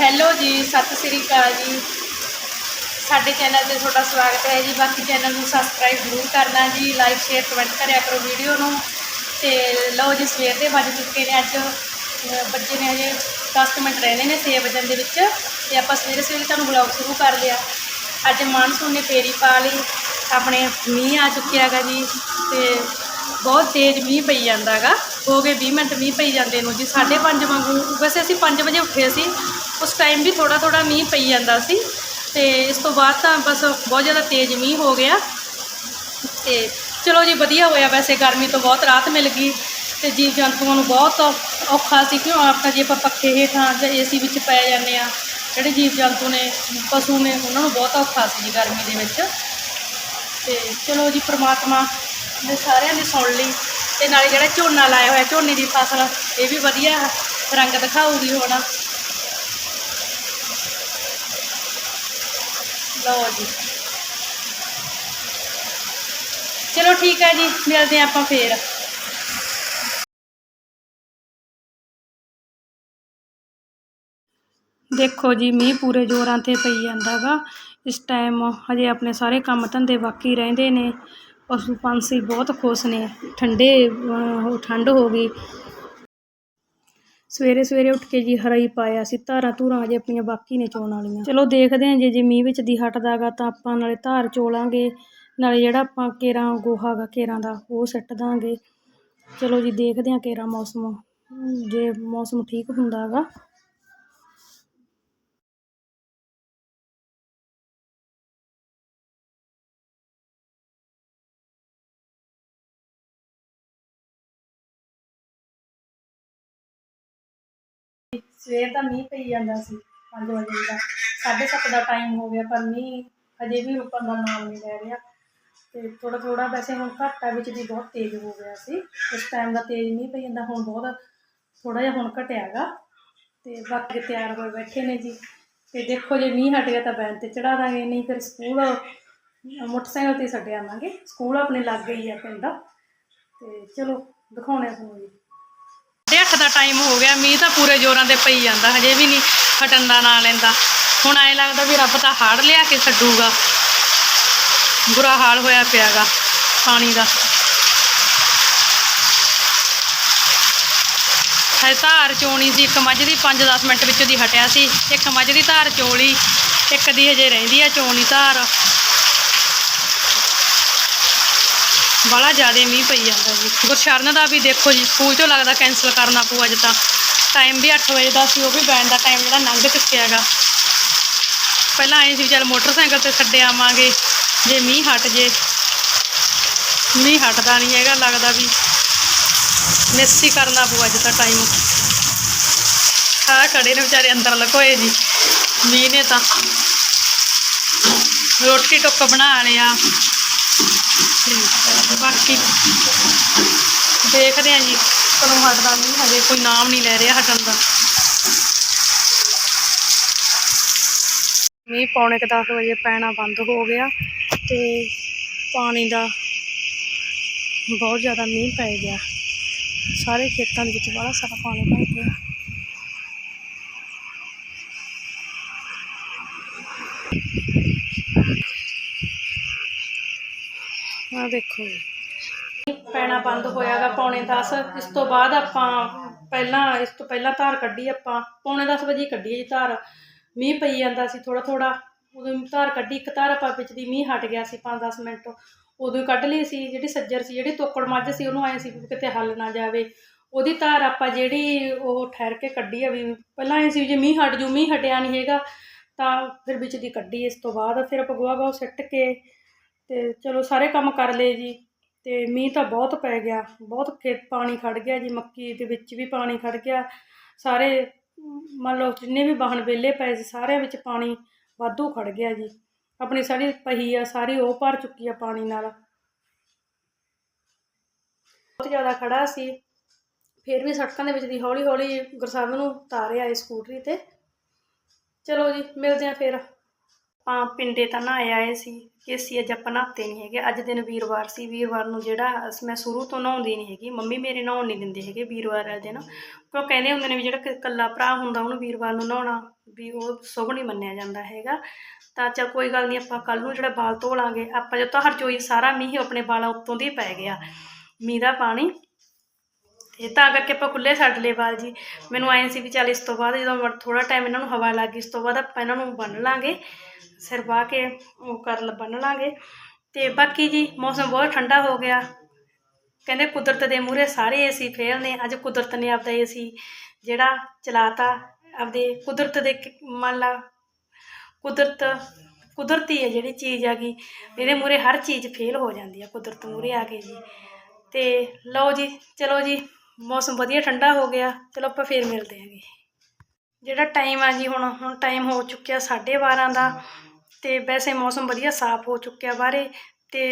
Hello ਜੀ, ਸਤਿ ਸ੍ਰੀ ਅਕਾਲ ਜੀ। ਸਾਡੇ ਚੈਨਲ ਤੇ ਤੁਹਾਡਾ ਸਵਾਗਤ ਹੈ ਜੀ। ਬਾਕੀ ਚੈਨਲ ਨੂੰ ਸਬਸਕ੍ਰਾਈਬ ਜ਼ਰੂਰ ਕਰਨਾ ਜੀ ਲਾਈਕ ਸ਼ੇਅਰ ਕਮੈਂਟ ਕਰਿਆ ਕਰੋ ਵੀਡੀਓ ਨੂੰ। ਤੇ ਲਓ ਜੀ, ਸਵੇਰ ਦੇ ਵੱਜ ਚੁੱਕੇ ਨੇ ਅੱਜ। ਅਹ ਬੱਚੇ ਨੇ ਹਜੇ 10 ਮਿੰਟ ਰਹਿੰਦੇ ਨੇ 6 ਵਜਣ ਦੇ ਵਿੱਚ। ਤੇ ਆਪਾਂ ਸਵੇਰੇ ਸਵੇਰੇ ਤੁਹਾਨੂੰ ਬਲੌਗ ਸ਼ੁਰੂ ਕਰ ਲਿਆ। ਅੱਜ ਮਾਨਸੂਨ ਨੇ ਫੇਰੀ ਪਾ ਲਈ। ਆਪਣੇ ਮੀਂਹ ਆ ਚੁੱਕਿਆ ਹੈਗਾ ਜੀ। ਤੇ ਬਹੁਤ ਤੇਜ਼ ਮੀਂਹ ਪਈ ਜਾਂਦਾ ਹੈਗਾ ਹੋ ਗਏ 20 ਮਿੰਟ ਮੀਂਹ ਪਈ ਜਾਂਦੇ ਨੂੰ ਜੀ 5:30 ਵਾਂਗੂ। ਵੈਸੇ ਅਸੀਂ 5 ਵਜੇ ਉੱਠੇ ਸੀ, ਉਸ ਟਾਈਮ ਵੀ ਥੋੜਾ ਥੋੜਾ ਮੀਂਹ ਪਈ ਜਾਂਦਾ ਸੀ। ਤੇ ਇਸ ਤੋਂ ਬਾਅਦ ਤਾਂ ਬਸ ਬਹੁਤ ਜ਼ਿਆਦਾ ਤੇਜ਼ ਮੀਂਹ ਹੋ ਗਿਆ। ਤੇ ਚਲੋ ਜੀ, ਵਧੀਆ ਹੋਇਆ ਵੈਸੇ ਗਰਮੀ ਤੋਂ ਬਹੁਤ ਰਾਹਤ ਮਿਲ ਗਈ। ਤੇ ਜੀਵ ਜੰਤੂਆਂ ਨੂੰ ਬਹੁਤ ਔਖਾ ਸੀ, ਕਿਉਂ ਆਪਾਂ ਜੇ ਆਪਾਂ ਪੱਖੇ ਹੇਠਾਂ ਜਾਂ ਏਸੀ ਵਿੱਚ ਪੈ ਜਾਂਦੇ ਆ ਜਿਹੜੇ ਜੀਵ ਜੰਤੂ ਨੇ, ਪਸ਼ੂ ਨੇ, ਉਹਨਾਂ ਨੂੰ ਬਹੁਤ ਔਖਾ ਸੀ ਜੀ ਗਰਮੀ ਦੇ ਵਿੱਚ। ਤੇ ਚਲੋ ਜੀ, ਪ੍ਰਮਾਤਮਾ ਨੇ ਸਾਰਿਆਂ ਦੀ ਸੁਣ ਲਈ ਤੇ ਨਾਲੇ ਜਿਹੜਾ ਝੋਨਾ ਲਾਇਆ ਹੋਇਆ, ਝੋਨੇ ਦੀ ਫਸਲ, ਇਹ ਵੀ ਵਧੀਆ ਰੰਗ ਦਿਖਾਊਗੀ ਹੁਣ। ਲਓ ਜੀ। ਚਲੋ ਠੀਕ ਹੈ ਜੀ, ਮਿਲਦੇ ਹਾਂ ਆਪਾਂ ਫੇਰ। ਦੇਖੋ ਜੀ, ਮੀਂਹ ਪੂਰੇ ਜ਼ੋਰਾਂ ਤੇ ਪਈ ਜਾਂਦਾ ਗਾ ਇਸ ਟਾਈਮ ਹਜੇ ਆਪਣੇ ਸਾਰੇ ਕੰਮ ਧੰਦੇ ਬਾਕੀ ਰਹਿੰਦੇ ਨੇ। ਪਸ਼ੂ ਪੰਛੀ ਬਹੁਤ ਖੁਸ਼ ਨੇ। ਠੰਡੇ ਹੋ ਠੰਡ ਹੋ ਗਈ। ਸਵੇਰੇ ਸਵੇਰੇ ਉੱਠ ਕੇ ਜੀ ਹਰਾਈ ਪਾਇਆ ਸੀ ਧਾਰਾਂ ਧੂਰਾਂ ਅਜੇ ਆਪਣੀਆਂ ਬਾਕੀ ਨੇ ਚੋਣ ਵਾਲੀਆਂ। ਚਲੋ ਦੇਖਦੇ ਹਾਂ ਜੇ ਜੇ ਮੀਂਹ ਵਿੱਚ ਦੀ ਹਟਦਾ ਗਾ ਤਾਂ ਆਪਾਂ ਨਾਲੇ ਧਾਰ ਚੋਲਾਂਗੇ। ਨਾਲੇ ਜਿਹੜਾ ਆਪਾਂ ਕੇਰਾਂ ਗੋਹਾ ਗਾ, ਕੇਰਾਂ ਦਾ, ਉਹ ਸੱਟ ਦਾਂਗੇ। ਚਲੋ ਜੀ ਦੇਖਦੇ ਹਾਂ ਕੇਰਾਂ ਮੌਸਮ, ਜੇ ਮੌਸਮ ਠੀਕ ਹੁੰਦਾ ਸਵੇਰ ਦਾ ਮੀਂਹ ਪਈ ਜਾਂਦਾ ਸੀ 5 ਵਜੇ ਦਾ। 7:30 ਦਾ ਟਾਈਮ ਹੋ ਗਿਆ, ਪਰ ਮੀਂਹ ਹਜੇ ਵੀ ਰੁਕਣ ਦਾ ਨਾਮ ਨਹੀਂ ਲੈ ਰਿਹਾ। ਤੇ ਥੋੜਾ ਥੋੜਾ ਵੈਸੇ ਹੁਣ ਘਾਟਾ ਵਿੱਚ ਵੀ ਬਹੁਤ ਤੇਜ਼ ਹੋ ਗਿਆ ਸੀ। ਇਸ ਟਾਈਮ ਦਾ ਤੇਜ਼ ਮੀਂਹ ਪਈ ਜਾਂਦਾ, ਹੁਣ ਬਹੁਤ ਥੋੜਾ ਜਿਹਾ ਹੁਣ ਘਟਿਆ ਗਾ। ਤੇ ਬਾਕੀ ਤਿਆਰ ਹੋਏ ਬੈਠੇ ਨੇ ਜੀ। ਤੇ ਦੇਖੋ ਜੇ ਮੀਂਹ ਹਟ ਗਿਆ ਤਾਂ ਬੈਨ ਤੇ ਚੜਾ ਦਾਂਗੇ, ਨਹੀਂ ਫਿਰ ਸਕੂਲ ਮੋਟਰਸਾਈਕਲ ਤੇ ਛੱਡ ਆਵਾਂਗੇ। ਸਕੂਲ ਆਪਣੇ ਲੱਗ ਗਈ ਆ ਪਿੰਡ। ਤੇ ਚਲੋ ਦਿਖਾਉਣੇ ਆ ਤੁਹਾਨੂੰ ਜੀ। ਸਾਢੇ ਅੱਠ ਦਾ ਟਾਈਮ ਹੋ ਗਿਆ, ਮੀਂਹ ਤਾਂ ਪੂਰੇ ਜ਼ੋਰਾਂ ਤੇ ਪਈ ਜਾਂਦਾ, ਹਜੇ ਵੀ ਨਹੀਂ ਹਟਣ ਦਾ ਨਾਂ ਲੈਂਦਾ। ਹੁਣ ਐਂ ਲੱਗਦਾ ਵੀ ਰੱਬ ਤਾਂ ਹਾੜ ਲਿਆ ਕੇ ਛੱਡੂਗਾ। ਬੁਰਾ ਹਾਲ ਹੋਇਆ ਪਿਆਗਾ ਪਾਣੀ ਦਾ। ਹੈ ਧਾਰ ਚੋਣੀ ਸੀ, ਇੱਕ ਮੱਝ ਦੀ 5-10 ਮਿੰਟ ਵਿੱਚ ਦੀ ਹਟਿਆ ਸੀ, ਇੱਕ ਮੱਝ ਦੀ ਧਾਰ ਚੋਲੀ, ਇੱਕ ਦੀ ਹਜੇ ਰਹਿੰਦੀ ਆ ਚੋਣੀ ਧਾਰ। ਬੜਾ ਜ਼ਿਆਦਾ ਮੀਂਹ ਪਈ ਜਾਂਦਾ ਜੀ। ਗੁਰਸ਼ਰਨ ਦਾ ਵੀ ਦੇਖੋ ਜੀ, ਸਕੂਲ ਚੋਂ ਲੱਗਦਾ ਕੈਂਸਲ ਕਰਨਾ ਪਊ ਅੱਜ ਤਾਂ। ਟਾਈਮ ਵੀ 8 ਵਜੇ ਦਾ ਸੀ, ਉਹ ਵੀ ਬੈਣ ਦਾ ਟਾਈਮ ਜਿਹੜਾ ਲੰਘ ਚੁੱਕਿਆ ਹੈਗਾ। ਪਹਿਲਾਂ ਆਏ ਸੀ ਵੀ ਚੱਲ ਮੋਟਰਸਾਈਕਲ ਤੇ ਛੱਡੇ ਆਵਾਂਗੇ, ਜੇ ਮੀਂਹ ਹਟ ਜੇ। ਮੀਂਹ ਹਟਦਾ ਨਹੀਂ ਹੈਗਾ, ਲੱਗਦਾ ਵੀ ਮਿਸ ਹੀ ਕਰਨਾ ਪਊ ਅੱਜ ਤਾਂ ਟਾਈਮ ਆ ਖੜੇ ਨੇ ਵਿਚਾਰੇ ਅੰਦਰ ਲਕੋਏ ਜੀ, ਮੀਂਹ ਨੇ ਤਾਂ। ਰੋਟੀ ਟੁੱਕ ਬਣਾ ਲਿਆ। ਬਾਕੀ ਦੇਖਦੇ ਹਾਂ ਜੀ। ਕਦੋਂ ਹਟਦਾ ਨਹੀਂ, ਹਜੇ ਕੋਈ ਨਾਮ ਨਹੀਂ ਲੈ ਰਿਹਾ ਹਟਣ ਦਾ। ਮੀਂਹ ਪੌਣੇ ਕੁ ਦਸ ਵਜੇ ਪੈਣਾ ਬੰਦ ਹੋ ਗਿਆ ਤੇ ਪਾਣੀ ਦਾ ਬਹੁਤ ਜ਼ਿਆਦਾ ਮੀਂਹ ਪੈ ਗਿਆ। ਸਾਰੇ ਖੇਤਾਂ ਦੇ ਵਿੱਚ ਬੜਾ ਸਾਰਾ ਪਾਣੀ ਭਰ ਗਿਆ। ਆ ਦੇਖੋ ਪੈਣਾ ਬੰਦ ਹੋਇਆਗਾ ਪੌਣੇ 10 ਇਸ ਤੋਂ ਬਾਅਦ ਆਪਾਂ ਪਹਿਲਾਂ, ਇਸ ਤੋਂ ਪਹਿਲਾਂ ਧਾਰ ਕੱਢੀ ਆਪਾਂ। ਪੌਣੇ 10 ਵਜੇ ਕੱਢੀ ਜੀ ਧਾਰ। ਮੀਂਹ ਪਈ ਜਾਂਦਾ ਸੀ ਥੋੜਾ ਥੋੜਾ ਉਦੋਂ ਧਾਰ ਕੱਢੀ, ਇੱਕ ਧਾਰ ਆਪਾਂ ਵਿੱਚ ਦੀ ਮੀਂਹ ਹਟ ਗਿਆ ਸੀ 5-10 ਮਿੰਟ। ਉਦੋਂ ਹੀ ਕੱਢ ਲਈ ਸੀ, ਜਿਹੜੀ ਸੱਜਰ ਸੀ, ਜਿਹੜੀ ਤੋਕੜ ਮੱਝ ਸੀ, ਉਹਨੂੰ ਆਏ ਸੀ ਵੀ ਕਿਤੇ ਹੱਲ ਨਾ ਜਾਵੇ। ਉਹਦੀ ਧਾਰ ਆਪਾਂ ਜਿਹੜੀ ਉਹ ਠਹਿਰ ਕੇ ਕੱਢੀ ਆ ਵੀ ਪਹਿਲਾਂ ਐ ਸੀ ਜੇ ਮੀਂਹ ਹਟ ਜੂ, ਮੀਂਹ ਹਟਿਆ ਨਹੀਂ ਹੈਗਾ, ਤਾਂ ਫਿਰ ਵਿੱਚ ਦੀ ਕੱਢੀ। ਇਸ ਤੋਂ ਬਾਅਦ ਫਿਰ ਆਪਾਂ ਗੋਹਾ ਗਾਹ ਸਿੱਟ ਕੇ ਤੇ ਚਲੋ ਸਾਰੇ ਕੰਮ ਕਰ ਲਏ ਜੀ। ਤੇ ਮੀਂਹ ਤਾਂ ਬਹੁਤ ਪੈ ਗਿਆ। ਬਹੁਤ ਖੇਤ ਪਾਣੀ ਖੜ ਗਿਆ ਜੀ, ਮੱਕੀ ਦੇ ਵਿੱਚ ਵੀ ਪਾਣੀ ਖੜ ਗਿਆ। ਸਾਰੇ, ਮੰਨ ਲਓ ਜਿੰਨੇ ਵੀ ਵਾਹਣ ਵਿਹਲੇ ਪਏ ਸੀ, ਸਾਰਿਆਂ ਵਿੱਚ ਪਾਣੀ ਵਾਧੂ ਖੜ ਗਿਆ ਜੀ। ਆਪਣੀ ਸਾਰੀ ਪਹੀ ਆ, ਸਾਰੀ ਉਹ ਭਰ ਚੁੱਕੀ ਆ ਪਾਣੀ ਨਾਲ। ਬਹੁਤ ਜ਼ਿਆਦਾ ਖੜਾ ਸੀ। ਫਿਰ ਵੀ ਸੜਕਾਂ ਦੇ ਵਿੱਚ ਦੀ ਹੌਲੀ ਹੌਲੀ ਗੁਰਸਾਹਿਬ ਨੂੰ ਉਤਾਰਿਆ ਇਹ ਸਕੂਟਰੀ ਤੇ। ਚਲੋ ਜੀ, ਮਿਲਦੇ ਆ ਫਿਰ। ਆਪਾਂ ਪਿੰਡੇ ਤਾਂ ਨਹਾਏ ਆਏ ਸੀ। ਕਿ ਅਸੀਂ ਅੱਜ ਆਪਾਂ ਨਹਾਤੇ ਨਹੀਂ ਹੈਗੇ। ਅੱਜ ਦਿਨ ਵੀਰਵਾਰ ਸੀ। ਵੀਰਵਾਰ ਨੂੰ ਜਿਹੜਾ ਅਸ- ਮੈਂ ਸ਼ੁਰੂ ਤੋਂ ਨਹਾਉਂਦੀ ਨਹੀਂ ਹੈਗੀ। ਮੰਮੀ ਮੇਰੇ ਨਹਾਉਣ ਨਹੀਂ ਦਿੰਦੇ ਹੈਗੇ ਵੀਰਵਾਰ ਵਾਲੇ ਦਿਨ। ਕਿਉਂ ਕਹਿੰਦੇ ਹੁੰਦੇ ਨੇ ਵੀ ਜਿਹੜਾ ਕ- ਇਕੱਲਾ ਭਰਾ ਹੁੰਦਾ, ਉਹਨੂੰ ਵੀਰਵਾਰ ਨੂੰ ਨਹਾਉਣਾ ਵੀ ਉਹ ਸ਼ੁਭ ਨਹੀਂ ਮੰਨਿਆ ਜਾਂਦਾ ਹੈਗਾ। ਤਾਂ ਚੱਲ ਕੋਈ ਗੱਲ ਨਹੀਂ ਆਪਾਂ ਕੱਲ ਨੂੰ ਜਿਹੜਾ ਬਾਲ ਧੋ ਲਾਂਗੇ। ਆਪਾਂ ਜਦੋਂ ਹਰਜੋਈ ਸਾਰਾ ਮੀਂਹ ਆਪਣੇ ਬਾਲਾਂ ਉੱਤੋਂ ਦੀ ਪੈ ਗਿਆ। ਮੀਂਹ ਦਾ ਪਾਣੀ ਤੇ ਤਾਂ ਕਰਕੇ ਆਪਾਂ ਖੁੱਲੇ ਛੱਡ ਲਏ ਵਾਲ ਜੀ। ਮੈਨੂੰ ਆਏ ਸੀ ਵੀ ਚੱਲ ਇਸ ਤੋਂ ਬਾਅਦ ਜਦੋਂ ਥੋੜਾ ਟਾਈਮ ਇਹਨਾਂ ਨੂੰ ਹਵਾ ਲੱਗ ਗਈ, ਇਸ ਤੋਂ ਬਾਅਦ ਆਪਾਂ ਇਹਨਾਂ ਨੂੰ ਬੰਨ ਲਾਂਗੇ। ਸਿਰ ਬਾਹ ਕੇ ਉਹ ਕਰ ਲ ਬੰਨ ਲਾਂਗੇ। ਤੇ ਬਾਕੀ ਜੀ, ਮੌਸਮ ਬਹੁਤ ਠੰਡਾ ਹੋ ਗਿਆ। ਕਹਿੰਦੇ ਕੁਦਰਤ ਦੇ ਮੂਹਰੇ ਸਾਰੇ ਏਸੀ ਫੇਲ ਨੇ। ਅੱਜ ਕੁਦਰਤ ਨੇ ਆਪਦਾ ਏਸੀ ਜਿਹੜਾ ਚਲਾਤਾ, ਆਪਦੇ ਕੁਦਰਤ ਦੇ ਮੰਨ ਲਾ, ਕੁਦਰਤ, ਕੁਦਰਤੀ ਹੈ ਜਿਹੜੀ ਚੀਜ਼ ਹੈਗੀ ਇਹਦੇ ਮੂਹਰੇ ਹਰ ਚੀਜ਼ ਫੇਲ ਹੋ ਜਾਂਦੀ ਆ ਕੁਦਰਤ ਮੂਹਰੇ ਆ ਕੇ ਜੀ। ਤੇ ਲਓ ਜੀ, ਚਲੋ ਜੀ ਮੌਸਮ ਵਧੀਆ ਠੰਡਾ ਹੋ ਗਿਆ, ਚਲੋ ਆਪਾਂ ਫੇਰ ਮਿਲਦੇ ਹਾਂਗੇ। ਜਿਹੜਾ ਟਾਈਮ ਆ ਜੀ ਹੁਣ ਹੁਣ ਟਾਈਮ ਹੋ ਚੁੱਕਿਆ 12:30 ਦਾ, ਤੇ ਵੈਸੇ ਮੌਸਮ ਵਧੀਆ ਸਾਫ਼ ਹੋ ਚੁੱਕਿਆ ਬਾਹਰੇ, ਤੇ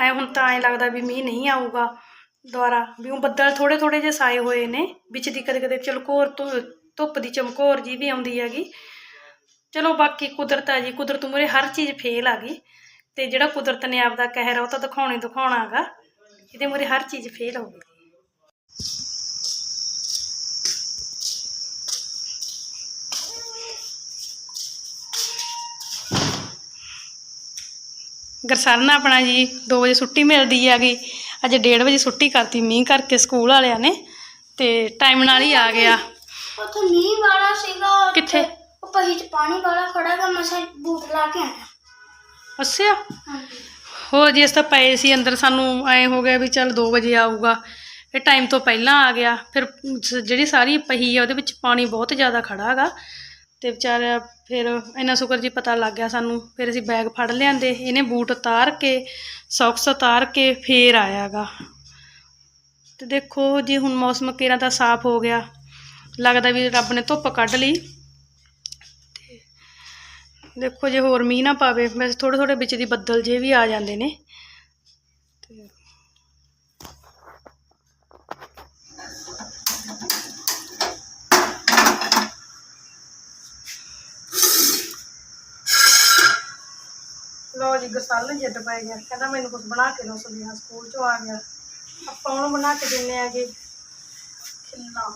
ਐ ਹੁਣ ਤਾਂ ਐ ਲੱਗਦਾ ਵੀ ਮੀਂਹ ਨਹੀਂ ਆਊਗਾ ਦੁਆਰਾ ਵੀ ਉਹ ਬੱਦਲ ਥੋੜੇ ਥੋੜੇ ਜਿਹੇ ਸਾਏ ਹੋਏ ਨੇ, ਵਿੱਚ ਦੀ ਕਦੇ ਕਦੇ ਚਲਕੋਰ ਤੋਂ ਧੁੱਪ ਦੀ ਚਮਕੌਰ ਜੀ ਵੀ ਆਉਂਦੀ ਹੈਗੀ। ਚਲੋ ਬਾਕੀ ਕੁਦਰਤ ਆ ਜੀ, ਕੁਦਰਤ ਮੂਹਰੇ ਹਰ ਚੀਜ਼ ਫੇਲ ਆ ਗਈ, ਤੇ ਜਿਹੜਾ ਕੁਦਰਤ ਨੇ ਆਪਦਾ ਕਹਿਰ ਆ ਉਹ ਤਾਂ ਦਿਖਾਉਣੇ ਦਿਖਾਉਣਾ ਹੈਗਾ, ਇਹਦੇ ਮੂਹਰੇ ਹਰ ਚੀਜ਼ ਫੇਲ ਹੋ ਗਈ। ਗਰਸਰਨ ਆਪਣਾ ਜੀ 2 ਵਜੇ ਛੁੱਟੀ ਮਿਲਦੀ ਹੈਗੀ। ਅੱਜ 1:30 ਵਜੇ ਛੁੱਟੀ ਕਰਤੀ ਮੀਂਹ ਕਰਕੇ ਸਕੂਲ ਵਾਲਿਆਂ ਨੇ ਤੇ ਟਾਈਮ ਨਾਲ ਹੀ ਆ ਗਿਆ। ਉੱਥੇ ਮੀਂਹ ਵਾਲਾ ਸੀਗਾ ਉੱਥੇ ਕਿੱਥੇ? ਉਹ ਪਹੀ ਚ ਪਾਣੀ ਵਾਲਾ ਖੜਾ ਗਾ ਮਸਾਂ ਬੂਟ ਲਾ ਕੇ ਆਇਆ। ਅੱਛਾ। ਹਾਂਜੀ। ਹੋਰ ਜੀ ਤਾਂ ਪਏ ਸੀ ਅੰਦਰ ਸਾਨੂੰ ਐ ਹੋ ਗਿਆ ਵੀ ਚੱਲ 2 ਵਜੇ ਆਊਗਾ। ਇਹ ਟਾਈਮ ਤੋਂ ਪਹਿਲਾਂ ਆ ਗਿਆ। ਫਿਰ ਸ- ਜਿਹੜੀ ਸਾਰੀ ਪਹੀ ਆ, ਉਹਦੇ ਵਿੱਚ ਪਾਣੀ ਬਹੁਤ ਜ਼ਿਆਦਾ ਖੜਾ ਹੈਗਾ ਤੇ ਵਿਚਾਰਾ ਫਿਰ ਇੰਨਾ ਸ਼ੁਕਰ ਜੀ ਪਤਾ ਲੱਗ ਗਿਆ ਸਾਨੂੰ। ਫਿਰ ਅਸੀਂ ਬੈਗ ਫੜ ਲਿਆਂਦੇ, ਇਹਨੇ ਬੂਟ ਉਤਾਰ ਕੇ ਸੌਕਸ ਉਤਾਰ ਕੇ ਫੇਰ ਆਇਆਗਾ ਤੇ ਦੇਖੋ ਜੀ, ਹੁਣ ਮੌਸਮ ਕਿਰਾਂ ਦਾ ਸਾਫ਼ ਹੋ ਗਿਆ। ਲੱਗਦਾ ਵੀ ਰੱਬ ਨੇ ਧੁੱਪ ਕੱਢ ਲਈ। ਤੇ ਦੇਖੋ ਜੇ ਹੋਰ ਮੀਂਹ ਨਾ ਪਾਵੇ, ਵੈਸੇ ਥੋੜੇ ਥੋੜੇ ਵਿੱਚ ਦੀ ਬੱਦਲ ਜੇ ਵੀ ਆ ਜਾਂਦੇ ਨੇ। ਲੋ ਜੀ ਨੇ ਜਿੱਦ ਪੈ ਗਿਆ ਕਹਿੰਦਾ ਮੈਨੂੰ ਕੁਝ ਬਣਾ ਕੇ ਦਿਓ ਸੁਬਿਆ ਸਕੂਲ ਚੋਂ ਆ ਗਿਆ। ਆਪਾਂ ਉਹਨੂੰ ਬਣਾ ਕੇ ਦਿੰਨੇ ਆਗੇ ਖਿੱਲਾ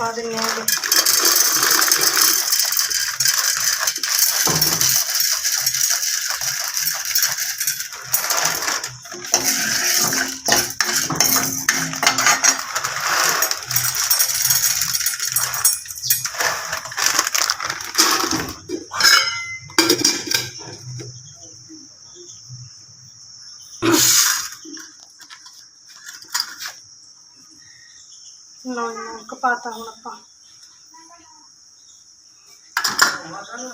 ਮੱਕੀ ਦਾ ਨਮਕ ਪਾਤਾ ਹੁਣ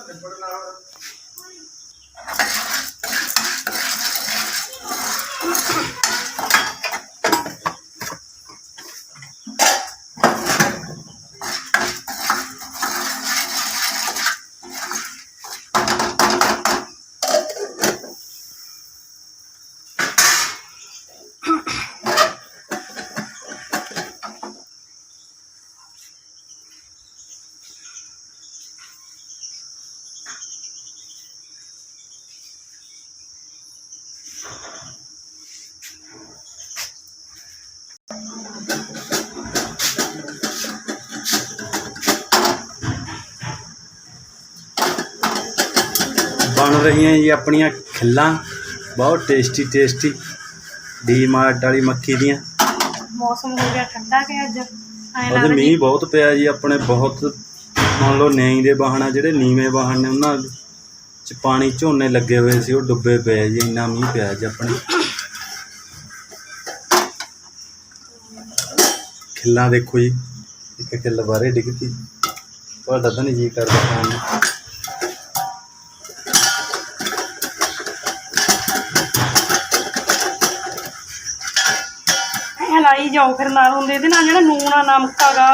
ਰਹੀਆਂ ਜੀ ਆਪਣੀਆਂ ਖਿੱਲਾਂ ਬਹੁਤ ਟੇਸਟੀ ਟੇਸਟੀ ਡੀ ਮਾਰਟ ਵਾਲੀ ਮੱਕੀ ਦੀਆਂ। ਮੌਸਮ ਹੋ ਗਿਆ ਠੰਡਾ ਕਿ ਅੱਜ? ਐਂ ਉਹਦੇ ਲੱਗਦਾ ਮੀਂਹ ਬਹੁਤ ਪਿਆ ਜੀ ਆਪਣੇ ਬਹੁਤ ਮੰਨ ਲਓ ਨਿਆਂ ਦੇ ਵਾਹਣ ਜਿਹੜੇ ਨੀਵੇਂ ਵਾਹਣ ਨੇ ਉਹਨਾਂ ਚ ਪਾਣੀ ਝੋਨੇ ਲੱਗੇ ਹੋਏ ਸੀ ਉਹ ਡੁੱਬੇ ਪਏ ਜੀ ਇੰਨਾ ਮੀਂਹ ਪਿਆ ਜੀ ਆਪਣੇ। ਖਿੱਲਾਂ ਦੇਖੋ ਜੀ ਇੱਕ ਖਿੱਲ ਬਾਰੇ ਡਿੱਗਦੀ ਤੁਹਾਡਾ ਤਾਂ ਨਹੀਂ ਜੀ ਕਰਦਾ ਖਾਣ ਨੂੰ ਮਿਲਾਈ ਜਾਓ ਫਿਰ ਨਾਲ ਹੁੰਦੇ, ਇਹਦੇ ਨਾਲ ਜਿਹੜਾ ਨੂਣ ਆ, ਨਮਕ ਹੈਗਾ,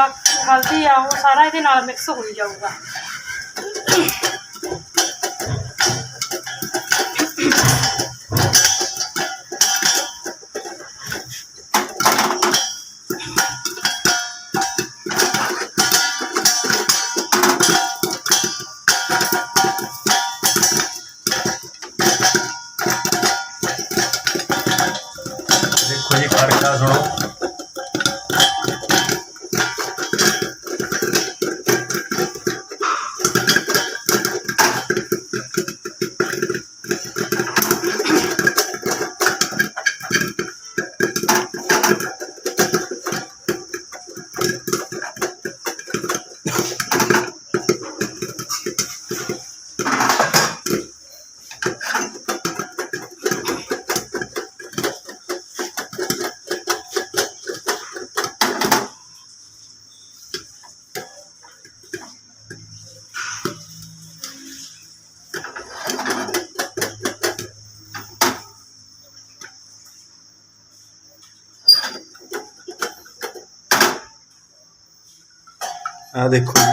ਹਲਦੀ ਆ, ਉਹ ਸਾਰਾ ਇਹਦੇ ਨਾਲ ਮਿਕਸ ਹੋਈ ਜਾਊਗਾ। ਆ ਦੇਖੋ ਜੀ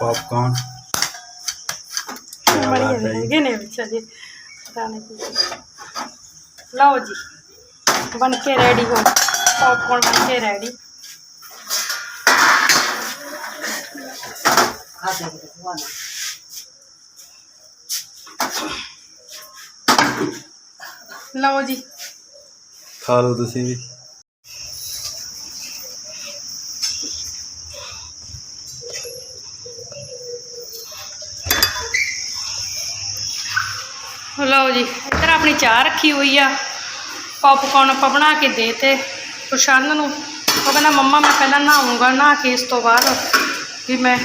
ਪੌਪਕਾਰਨ ਕਿਆ ਬੜੀ ਬਾਤ ਹੈ ਜੀ। ਹੈਗੇ ਨੇ ਵਿੱਚ ਅਜੇ ਪਤਾ ਨਹੀਂ ਕੀ ਲਓ ਜੀ ਬਣ ਕੇ ਰੈਡੀ ਹੋ ਪੌਪਕੌਰਨ ਬਣ ਕੇ ਰੈਡੀ ਲਓ ਜੀ, ਇੱਧਰ ਆਪਣੀ ਚਾਹ ਰੱਖੀ ਹੋਈ ਆ। ਪੌਪਕੌਰਨ ਆਪਾਂ ਬਣਾ ਕੇ ਦੇ ਤੇ ਪ੍ਰਸ਼ਨ ਨੂੰ। ਉਹ ਕਹਿੰਦਾ, ਮੰਮਾ, ਮੈਂ ਪਹਿਲਾਂ ਨਹਾਉਂਗਾ, ਨਹਾ ਕੇ ਇਸ ਤੋਂ ਬਾਅਦ ਵੀ ਮੈਂ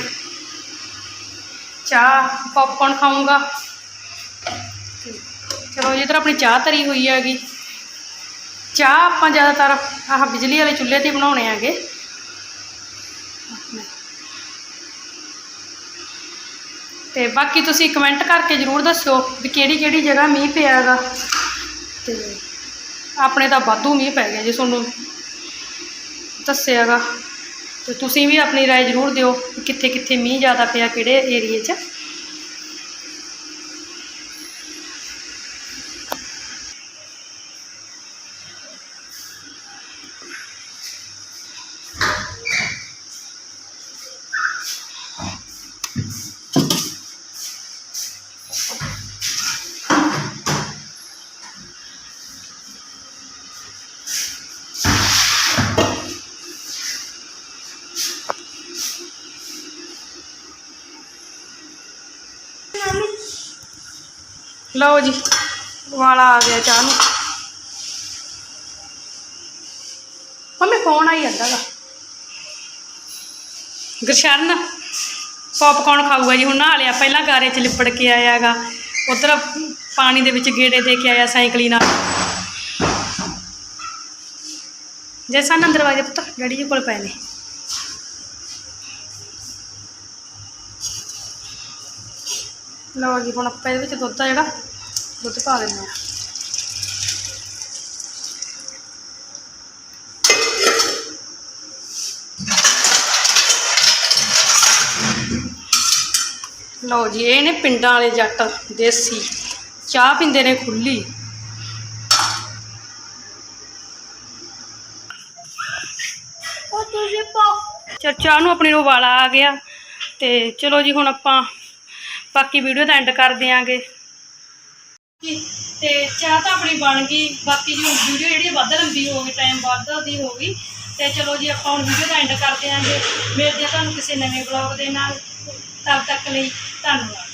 ਚਾਹ ਪੌਪਕੌਰਨ ਖਾਊਂਗਾ। ਚਲੋ ਜੀ, ਇੱਧਰ ਆਪਣੀ ਚਾਹ ਤਰੀ ਹੋਈ ਹੈਗੀ। ਚਾਹ ਆਪਾਂ ਜ਼ਿਆਦਾਤਰ ਆਹ ਬਿਜਲੀ ਵਾਲੇ ਚੁੱਲ੍ਹੇ ਤੇ ਹੀ ਬਣਾਉਣੇ ਹੈਗੇ। ਤੇ ਬਾਕੀ ਤੁਸੀਂ ਕਮੈਂਟ ਕਰਕੇ ਜਰੂਰ ਦੱਸਿਓ ਵੀ ਕਿਹੜੀ ਕਿਹੜੀ ਜਗ੍ਹਾ ਮੀਂਹ ਪਿਆ ਹੈਗਾ ਤੇ ਆਪਣੇ ਤਾਂ ਵਾਧੂ ਮੀਂਹ ਪੈ ਗਿਆ ਜੀ ਤੁਹਾਨੂੰ ਦੱਸਿਆਗਾ ਤੇ ਤੁਸੀਂ ਵੀ ਆਪਣੀ رائے ਜਰੂਰ ਦਿਓ ਵੀ ਕਿੱਥੇ ਕਿੱਥੇ ਮੀਂਹ ਜ਼ਿਆਦਾ ਪਿਆ ਕਿਹੜੇ ਏਰੀਏ 'ਚ ਲਓ ਜੀ, ਵਾਲਾ ਆ ਗਿਆ ਚਾਹ ਨੂੰ। ਮੰਮੀ ਫੋਨ ਆਈ ਜਾਂਦਾ ਗਾ ਗੁਰਸ਼ਨ ਪੌਪਕੌਰਨ ਖਾਊਗਾ ਜੀ, ਹੁਣ ਨਹਾ ਲਿਆ। ਪਹਿਲਾਂ ਗਾਰੇ 'ਚ ਲਿਪੜ ਕੇ ਆਇਆਗਾ। ਉਧਰ ਪਾਣੀ ਦੇ ਵਿੱਚ ਗੇੜੇ ਦੇ ਕੇ ਆਇਆ ਸਾਈਕਲੀ ਨਾਲ। ਜੈਸਾ ਨਾ ਦਰਵਾਜ਼ੇ ਪੁੱਤ, ਡੈਡੀ ਜੀ ਕੋਲ ਪਏ ਨੇ। ਲਓ ਜੀ ਹੁਣ ਆਪਾਂ ਇਹਦੇ ਵਿੱਚ ਦੁੱਧ ਆ ਜਿਹੜਾ ਦੁੱਧ ਪਾ ਦਿੰਦੇ ਆ ਲਓ ਜੀ ਇਹ ਨੇ ਪਿੰਡਾਂ ਵਾਲੇ ਜੱਟ ਦੇਸੀ। ਚਾਹ ਪੀਂਦੇ ਨੇ ਖੁੱਲੀ। ਚਾਹ ਨੂੰ ਆਪਣੀ ਨੂੰ ਵਾਲਾ ਆ ਗਿਆ ਤੇ ਚਲੋ ਜੀ ਹੁਣ ਆਪਾਂ ਬਾਕੀ ਵੀਡੀਓ ਦਾ ਐਂਡ ਕਰ ਦਿਆਂਗੇ। ਤੇ ਚਾਹ ਤਾਂ ਆਪਣੀ ਬਣ ਗਈ, ਬਾਕੀ ਜੀ ਹੁਣ ਵੀਡੀਓ ਜਿਹੜੀ ਵੱਧ ਲੰਬੀ ਹੋ ਗਈ ਟਾਈਮ ਵੱਧਦੀ ਹੋ ਗਈ। ਤੇ ਚਲੋ ਜੀ, ਆਪਾਂ ਹੁਣ ਵੀਡੀਓ ਦਾ ਐਂਡ ਕਰ ਦਿਆਂਗੇ। ਮਿਲਦੇ ਹਾਂ ਤੁਹਾਨੂੰ ਕਿਸੇ ਨਵੇਂ ਬਲੌਗ ਦੇ ਨਾਲ। ਤਦ ਤੱਕ ਲਈ ਧੰਨਵਾਦ।